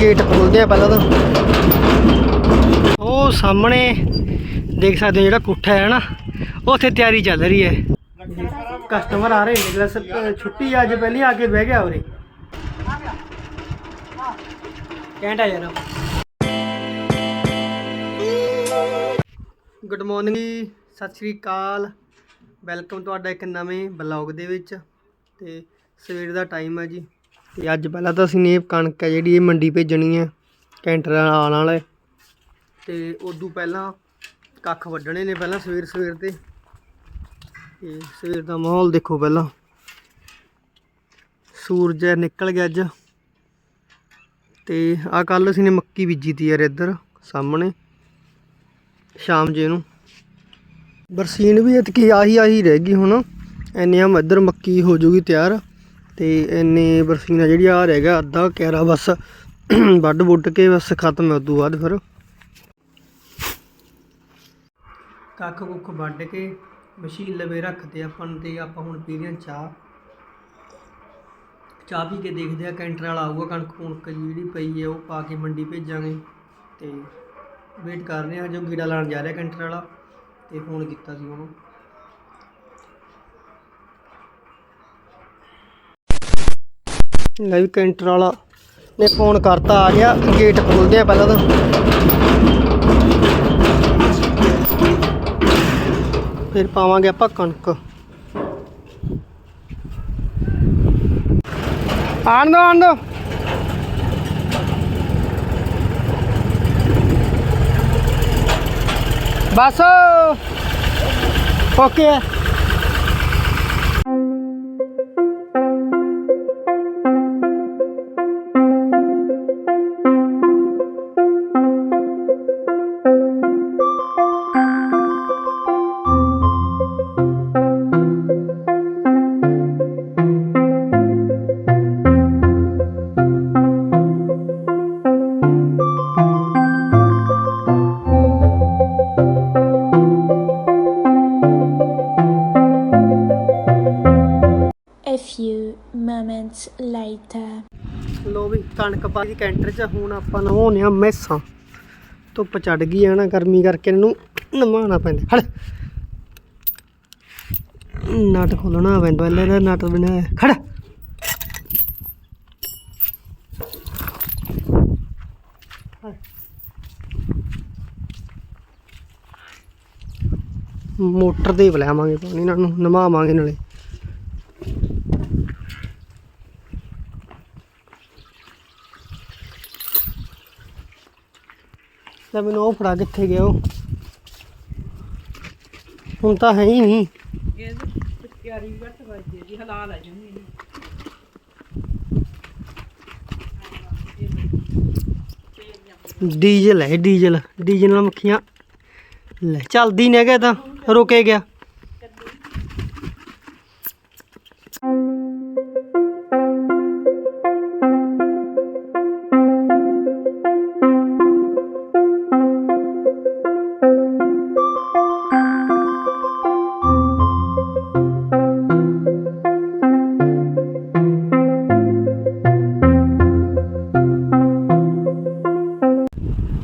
Gate ਖੋਲਦੇ ਆ ਪਹਿਲਾਂ ਤਾਂ। ਉਹ ਸਾਹਮਣੇ ਦੇਖ ਸਕਦੇ ਹੋ ਜਿਹੜਾ ਕੁੱਠਾ ਹੈ ਨਾ, ਉੱਥੇ ਤਿਆਰੀ ਚੱਲ ਰਹੀ ਹੈ। ਕਸਟਮਰ ਆ ਰਹੇ ਨੇ ਗਲਸ ਛੁੱਟੀ ਅੱਜ ਪਹਿਲੀ ਆ ਕੇ ਬਹਿ ਗਿਆ ਉਰੇ। ਕਹਿੰਦਾ ਯਾਰ। ਗੁੱਡ ਮਾਰਨਿੰਗ ਜੀ, ਸਤਿ ਸ਼੍ਰੀ ਅਕਾਲ। ਵੈਲਕਮ ਤੁਹਾਡਾ ਇੱਕ ਨਵੇਂ ਬਲੌਗ ਦੇ ਵਿੱਚ। ਤੇ ਸਵੇਰ ਦਾ ਟਾਈਮ ਹੈ ਜੀ। ਤੇ ਅੱਜ ਪਹਿਲਾਂ ਤਾਂ ਅਸੀਂ ਨੇ ਕਣਕ ਹੈ ਜਿਹੜੀ ਇਹ ਮੰਡੀ ਭੇਜਣੀ ਹੈ ਕੈਂਟਰ ਆਉਣ ਵਾਲਾ ਹੈ। ਤੇ ਉਦੋਂ ਪਹਿਲਾਂ ਕੱਖ ਵੱਢਣੇ ਨੇ ਪਹਿਲਾਂ ਸਵੇਰ ਸਵੇਰ ਤੇ। ਤੇ ਸਵੇਰ ਦਾ ਮਾਹੌਲ ਦੇਖੋ ਪਹਿਲਾਂ। ਸੂਰਜ ਨਿਕਲ ਗਿਆ ਅੱਜ। ਤੇ ਆ ਕੱਲ ਅਸੀਂ ਨੇ ਮੱਕੀ ਬੀਜੀ ਤੀ ਯਾਰ ਇੱਧਰ ਸਾਹਮਣੇ, ਸ਼ਾਮ ਜੇ ਨੂੰ। ਬਰਸੀਨ ਵੀ ਇਤਕੀ ਆਹੀ ਆਹੀ ਰਹਿ ਗਈ ਹੁਣ। ਇੰਨੇ ਆ ਇੱਧਰ ਮੱਕੀ ਹੋ ਜੂਗੀ ਤਿਆਰ। ਤੇ ਇੰਨੇ ਬਰਸੀਨਾ ਜਿਹੜੀ ਆ ਰਹਿ ਗਿਆ ਅੱਧਾ ਕੈਰਾ ਬਸ। ਵੱਢ ਵੁੱਢ ਕੇ ਬਸ ਖਤਮ ਹੈ ਉਦੋਂ ਬਾਅਦ ਫਿਰ। ਕੱਖ ਕੁੱਖ ਵੱਢ ਕੇ ਮਸ਼ੀਨ ਲਵੇ ਰੱਖਦੇ ਆਪਾਂ ਨੂੰ ਤੇ ਆਪਾਂ ਹੁਣ ਪੀ ਰਹੇ ਹਾਂ ਚਾਹ। ਚਾਹ ਪੀ ਕੇ ਦੇਖਦੇ ਆ, ਕੈਂਟਰ ਵਾਲਾ ਆਊਗਾ ਕਣਕ ਕੁਣਕ ਜਿਹੜੀ ਪਈ ਹੈ ਉਹ ਪਾ ਕੇ ਮੰਡੀ ਭੇਜਾਂਗੇ। ਤੇ ਵੇਟ ਕਰ ਰਹੇ ਹਾਂ ਜੋ ਗੀੜਾ ਲਾਣ ਜਾ ਰਿਹਾ ਕੈਂਟਰ ਵਾਲਾ, ਤੇ ਫੋਨ ਕੀਤਾ ਸੀ ਉਹਨੂੰ। ਲੈ ਵੀ ਕੈਂਟਰ ਵਾਲਾ। ਨੇ ਫੋਨ ਕਰਤਾ, ਆ ਗਿਆ ਗੇਟ ਖੋਲਦੇ ਆ ਪਹਿਲਾਂ ਤਾਂ। ਫਿਰ ਪਾਵਾਂਗੇ ਆਪਾਂ ਕਣਕ। ਆਣ ਦੋ ਆਣ ਦੋ ਬਸ। ਓਕੇ। ਕਣਕ ਪਾ ਦੀ ਕੈਂਟਰ 'ਚ, ਹੁਣ ਆਪਾਂ ਨਵਾਉਣੇ ਆ ਮੈਸਾਂ। ਧੁੱਪ ਚੜ ਗਈ ਹੈ ਨਾ, ਗਰਮੀ ਕਰਕੇ ਇਹਨੂੰ ਨਵਾਉਣਾ ਪੈਂਦਾ। ਖੜ। ਨਟ ਖੋਲਣਾ ਪੈਂਦਾ, ਪਹਿਲਾਂ ਇਹਦਾ ਨਟ ਬਣਾਇਆ ਖੜ। ਮੋਟਰ ਦੇ ਬੁਲਾਵਾਂਗੇ, ਪਾਣੀ ਇਹਨਾਂ ਨੂੰ ਨਵਾਵਾਂਗੇ ਨਾਲੇ। ਲੈ ਮੈਨੂੰ ਉਹ ਫੜਾ ਕਿੱਥੇ ਗਿਆ ਉਹ? ਹੁਣ ਤਾਂ ਹੈ ਹੀ ਨਹੀਂ। ਡੀਜ਼ਲ ਹੈ ਡੀਜ਼ਲ। ਡੀਜ਼ਲ ਨਾਲ ਮੱਖੀਆਂ ਲੈ ਚੱਲਦੀ ਨਹੀਂ ਹੈਗਾ ਤਾਂ ਰੁਕੇ ਗਿਆ।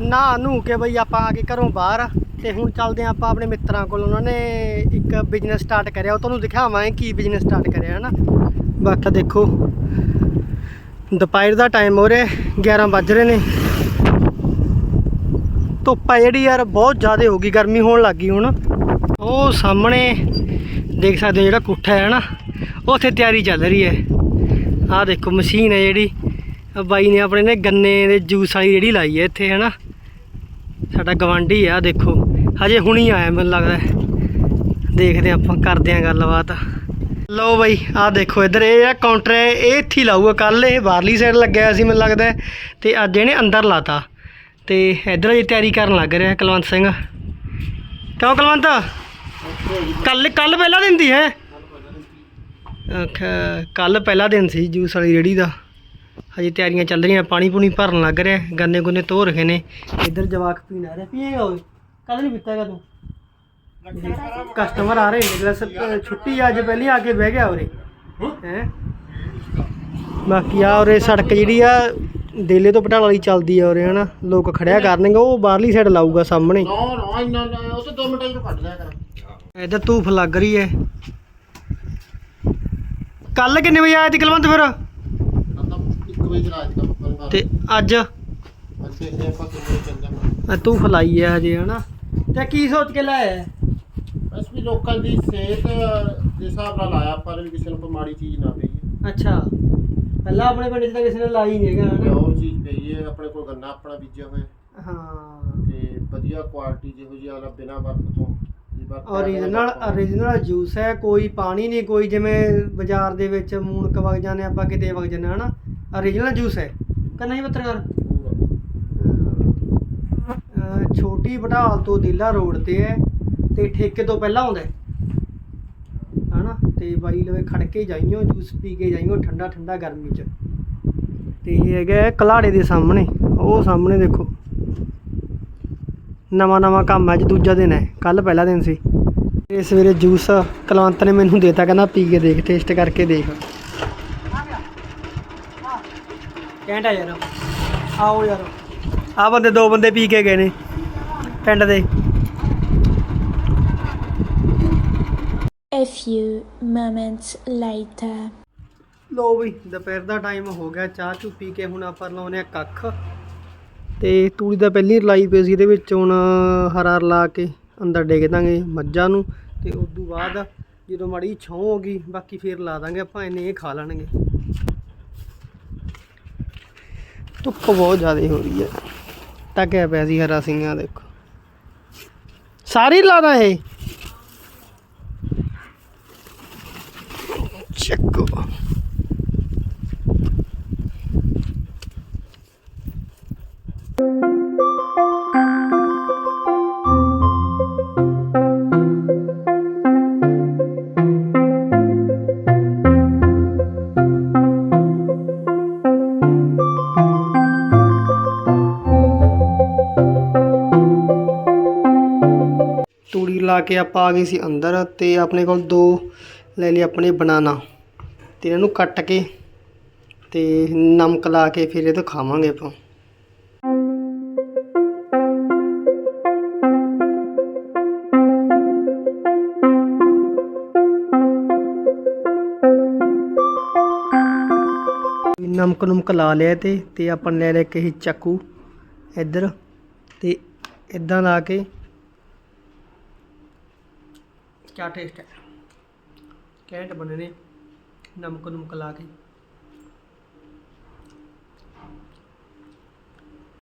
ਨਾ ਨੂੰ ਕੇ ਬਈ ਆਪਾਂ ਆ ਕੇ ਘਰੋਂ ਬਾਹਰ ਤੇ ਹੁਣ ਚੱਲਦੇ ਹਾਂ ਆਪਾਂ ਆਪਣੇ ਮਿੱਤਰਾਂ ਕੋਲ। ਉਹਨਾਂ ਨੇ ਇੱਕ ਬਿਜ਼ਨਸ ਸਟਾਰਟ ਕਰਿਆ। ਉਹ ਤੁਹਾਨੂੰ ਦਿਖਾਵਾਂਗੇ ਕੀ ਬਿਜ਼ਨਸ ਸਟਾਰਟ ਕਰਿਆ ਹੈ ਨਾ ਬਾਕੀ ਦੇਖੋ। ਦੁਪਹਿਰ ਦਾ ਟਾਈਮ ਹੋ ਰਿਹਾ 11 ਵੱਜ ਰਹੇ ਨੇ। ਧੁੱਪ ਆ ਜਿਹੜੀ ਯਾਰ, ਬਹੁਤ ਜ਼ਿਆਦਾ ਹੋ ਗਈ, ਗਰਮੀ ਹੋਣ ਲੱਗ ਗਈ ਹੁਣ। ਉਹ ਸਾਹਮਣੇ ਦੇਖ ਸਕਦੇ ਹੋ ਜਿਹੜਾ ਕੁੱਠਾ ਹੈ ਨਾ ਉੱਥੇ ਤਿਆਰੀ ਚੱਲ ਰਹੀ ਹੈ। ਆਹ ਦੇਖੋ, ਮਸ਼ੀਨ ਹੈ ਜਿਹੜੀ। ਬਾਈ ਨੇ ਆਪਣੇ ਨੇ ਗੰਨੇ ਦੇ ਜੂਸ ਵਾਲੀ ਜਿਹੜੀ ਲਾਈ ਹੈ ਇੱਥੇ ਹੈ ਨਾ ਸਾਡਾ ਗਵਾਂਢੀ ਆ ਦੇਖੋ। ਹਜੇ ਹੁਣੀ ਆਇਆ ਮੈਨੂੰ ਲੱਗਦਾ ਦੇਖਦੇ ਹਾਂ ਆਪਾਂ ਕਰਦੇ ਹਾਂ ਗੱਲਬਾਤ। ਲਓ ਬਾਈ ਆਹ ਦੇਖੋ ਇੱਧਰ ਇਹ ਆ ਕਾਊਂਟਰ ਹੈ ਇਹ ਇੱਥੇ ਲਾਊਗਾ। ਕੱਲ ਇਹ ਬਾਹਰਲੀ ਸਾਈਡ ਲੱਗਿਆ ਸੀ ਮੈਨੂੰ ਲੱਗਦਾ ਹੈ, ਤੇ ਅੱਜ ਇਹਨੇ ਅੰਦਰ ਲਾਤਾ। ਤੇ ਇੱਧਰ ਇਹ ਤਿਆਰੀ ਕਰਨ ਲੱਗ ਰਿਹਾ ਕੁਲਵੰਤ ਸਿੰਘ। ਕਿਉਂ ਕੁਲਵੰਤ? ਕੱਲ ਕੱਲ ਪਹਿਲਾ ਦਿਨ ਦੀ ਹੈ? ਕੱਲ ਪਹਿਲਾ ਦਿਨ ਸੀ ਜੂਸ ਵਾਲੀ ਰੇੜੀ ਦਾ। ਹਜੇ ਤਿਆਰੀਆਂ ਚੱਲ ਰਹੀਆਂ ਪਾਣੀ ਪੂਣੀ ਭਰਨ ਲੱਗ ਰਿਹਾ ਗੰਨੇ ਗੁੰਨੇ ਧੋ ਰਹੇ ਨੇ। ਇੱਧਰ ਜਵਾਕ ਪੀਣ ਆ ਰਿਹਾ। ਪੀਏਗਾ ਓਏ ਕਦ ਨਹੀਂ ਪੀਤਾਗਾ ਤੂੰ? ਕਸਟਮਰ ਆ ਰਹੇ ਨੇ ਗਲਾਸ ਛੁੱਟੀ ਅੱਜ ਪਹਿਲੀ ਆ ਕੇ ਬਹਿ ਗਿਆ ਉਰੇ। ਹੈ? ਬਾਕੀ ਆ ਉਰੇ ਸੜਕ ਜਿਹੜੀ ਆ ਦੇਲੇ ਤੋਂ ਪਟਾਲਾ ਵਾਲੀ ਚੱਲਦੀ ਆ ਉਰੇ ਹਨਾ? ਲੋਕ ਖੜਿਆ ਕਰਨਗੇ ਉਹ ਬਾਹਰਲੀ ਸਾਈਡ ਲਾਊਗਾ ਸਾਹਮਣੇ। ਨਾ ਨਾ ਇੰਨਾ ਨਾ ਉਹ ਤਾਂ 2 ਮਿੰਟਾਂ ਚ ਕੱਢ ਲਿਆ ਕਰ। ਇੱਧਰ ਧੂਫ ਲੱਗ ਰਹੀ ਹੈ। ਕੱਲ ਕਿੰਨੇ ਵਜੇ ਆਇਆ ਸੀ ਕੁਲਵੰਤ ਫਿਰ? ਤਾਂ 1 ਵਜੇ ਰਾਤ ਦਾ ਮੱਕਰ ਤੇ ਅੱਜ? ਅੱਛੇ ਇਹ ਆਪਾਂ ਕਿਵੇਂ ਚੱਲ ਜਾਣਾ ਅ, ਧੂਫ ਲਾਈ ਹੈ ਹਜੇ ਹਨਾ? ਤੇ ਕੀ ਸੋਚ ਕੇ ਲਾਇਆ ਬਸ ਵੀ ਲੋਕਾਂ ਦੀ ਸਿਹਤ ਦੇ ਹਿਸਾਬ ਨਾਲ ਆਇਆ ਪਰ ਵੀ ਕਿਸੇ ਨੂੰ ਕੋਈ ਮਾੜੀ ਚੀਜ਼ ਨਾ ਪਈ ਅੱਛਾ। ਪਹਿਲਾਂ ਆਪਣੇ ਪਿੰਡ 'ਚ ਤਾਂ ਕਿਸੇ ਨੇ ਲਾਈ ਨਹੀਂ ਹੈਗਾ ਹਨਾ? ਪਿਓਰ ਚੀਜ਼ ਪਈ ਹੈ ਆਪਣੇ ਕੋਲ ਗੰਨਾ ਆਪਣਾ ਬੀਜਿਆ ਹੋਇਆ। ਹਾਂ। ਤੇ ਵਧੀਆ ਕੁਆਲਿਟੀ ਜਿਹੋ ਜਿਹੀ ਆਲਾ ਬਿਨਾ ਵਰਤ ਤੋਂ ਓਰੀਜਨਲ ਓਰੀਜਨਲ ਜੂਸ ਹੈ ਕੋਈ ਪਾਣੀ ਨਹੀਂ ਕੋਈ ਜਿਵੇਂ ਬਾਜ਼ਾਰ ਦੇ ਵਿੱਚ ਮੂਨਕ ਵਗ ਜਾਂਦੇ ਆਪਾਂ ਕਿਤੇ ਵਗ ਜਾਂਦੇ ਹਨਾ? ਓਰੀਜਨਲ ਜੂਸ ਹੈ। ਕਿ ਨਹੀਂ ਪੱਤਰਕਾਰ? ਅਹ ਛੋਟੀ ਬਟਾਲ ਤੋਂ ਦਿੱਲਾ ਰੋਡ ਤੇ ਹੈ ਤੇ ਠੇਕੇ ਤੋਂ ਪਹਿਲਾਂ ਆਉਂਦਾ ਹੈ। ਹਨਾ? ਤੇ ਬਾਈ ਲਵੇ ਖੜ ਕੇ ਜਾਈਓ ਜੂਸ ਪੀ ਕੇ ਜਾਈਓ ਠੰਡਾ ਠੰਡਾ ਗਰਮੀ ਚ। ਤੇ ਇਹ ਹੈਗਾ ਹੈ ਕਲਾੜੇ ਦੇ ਸਾਹਮਣੇ। ਉਹ ਸਾਹਮਣੇ ਦੇਖੋ। ਨਵਾਂ ਨਵਾਂ ਕੰਮ ਹੈ ਅੱਜ ਦੂਜਾ ਦਿਨ ਹੈ। ਕੱਲ ਪਹਿਲਾ ਦਿਨ ਸੀ। ਤੇ ਸਵੇਰੇ ਜੂਸ ਕਲਵੰਤ ਨੇ ਮੈਨੂੰ ਦੇਤਾ ਕਹਿੰਦਾ ਪੀ ਕੇ ਦੇਖ ਟੇਸਟ ਕਰਕੇ ਦੇਖ। ਕਹਿੰਦਾ ਯਾਰ। ਆਓ ਯਾਰ। ਆ ਬੰਦੇ ਦੋ ਬੰਦੇ ਪੀ ਕੇ ਗਏ ਨੇ ਪਿੰਡ ਦੇ। A few moments later. ਲੋ ਵੀ ਦੁਪਹਿਰ ਦਾ ਟਾਈਮ ਹੋ ਗਿਆ ਚਾਹ ਚੂ ਪੀ ਕੇ ਹੁਣ ਆਪਾਂ ਲਾਉਨੇ ਆ ਕੱਖ। ਤੇ ਤੂੜੀ ਦਾ ਪਹਿਲੀ ਰਲਾਈ ਪਈ ਸੀ ਇਹਦੇ ਵਿੱਚ ਹੁਣ ਹਰਾ ਰਲਾ ਕੇ ਅੰਦਰ ਡੇਗ ਦਾਂਗੇ ਮੱਝਾਂ ਨੂੰ। ਤੇ ਉਸ ਤੋਂ ਬਾਅਦ ਜਦੋਂ ਮਾੜੀ ਛਾਂ ਹੋ ਗਈ ਬਾਕੀ ਫੇਰ ਲਾ ਦਾਂਗੇ ਆਪਾਂ ਇਹਨੇ ਇਹ ਖਾ ਲੈਣਗੇ। ਧੁੱਪ ਬਹੁਤ ਜ਼ਿਆਦਾ ਹੋ ਰਹੀ ਹੈ। ਟਕਿਆ ਪਿਆ ਸੀ ਹਰਾ ਸਿੰਘਾਂ, ਦੇਖੋ। ਸਾਰੀ ਲਾਦਾ ਇਹ। ਚੱਕੋ। ਤੂੜੀ ਲਾ ਕੇ ਆਪਾਂ ਆ ਗਏ ਸੀ ਅੰਦਰ ਤੇ ਆਪਣੇ ਕੋਲ ਦੋ ਲੈ ਲਏ ਆਪਣੇ ਬਨਾਨਾ ਤੇ ਇਹਨਾਂ ਨੂੰ ਕੱਟ ਕੇ ਤੇ ਨਮਕ ਲਾ ਕੇ ਫਿਰ ਇਹ ਤੋਂ ਖਾਵਾਂਗੇ ਆਪਾਂ। ਨਮਕ ਨਮਕ ਲਾ ਲਿਆ ਤੇ ਤੇ ਆਪਾਂ ਨੇ ਲੈ ਲਿਆ ਕਹੀ ਚੱਕੂ ਇੱਧਰ ਤੇ ਇਦਾਂ ਲਾ ਕੇ ਕਿਆ ਟੇਸਟ ਹੈ? ਕੈਂਟ ਬਣੇ ਨੇ ਨਮਕ ਨਮਕ ਲਾ ਕੇ।